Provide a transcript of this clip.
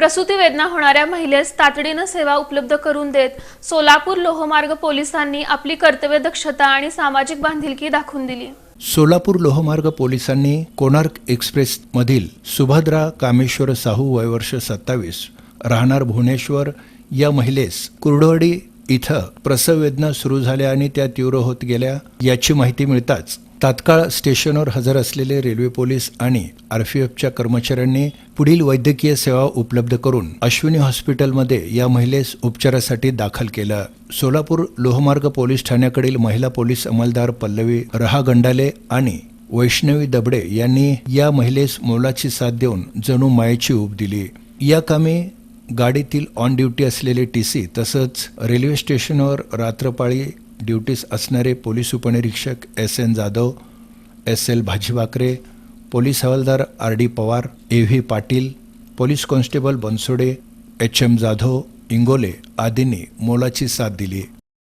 प्रसूती वेदना होणाऱ्या महिलेस तातडीनं सेवा उपलब्ध करून देत सोलापूर लोहमार्ग पोलिसांनी आपली कर्तव्य दक्षता आणि सामाजिक बांधिलकी दाखवून दिली. सोलापूर लोहमार्ग पोलिसांनी कोणार्क एक्सप्रेस मधील सुभद्रा कामेश्वर साहू वयवर्ष सत्तावीस राहणार भुवनेश्वर या महिलेस कुर्डवाडी इथं प्रसववेदना सुरू झाल्या आणि त्या तीव्र होत गेल्या याची माहिती मिळताच तात्काळ स्टेशनवर हजर असलेले रेल्वे पोलीस आणि आरपीएफच्या कर्मचाऱ्यांनी पुढील वैद्यकीय सेवा उपलब्ध करून अश्विनी हॉस्पिटलमध्ये या महिलेस उपचारासाठी दाखल केलं. सोलापूर लोहमार्ग पोलीस ठाण्याकडील महिला पोलीस अंमलदार पल्लवी रहा गंडाले आणि वैष्णवी दबडे यांनी या महिलेस मोलाची साथ देऊन जणू मायेची ऊब दिली. या कामी गाडीतील ऑन ड्युटी असलेले टी सी तसंच रेल्वे स्टेशनवर रात्रपाळी ड्युटीस असणारे पोलीस उपनिरीक्षक S N Jadhav S L Bhajiwakare police हवालदार R D Pawar A V Patil police constable Bansode H M Jadhav Ingole आदींनी मोलाची साथ दिली.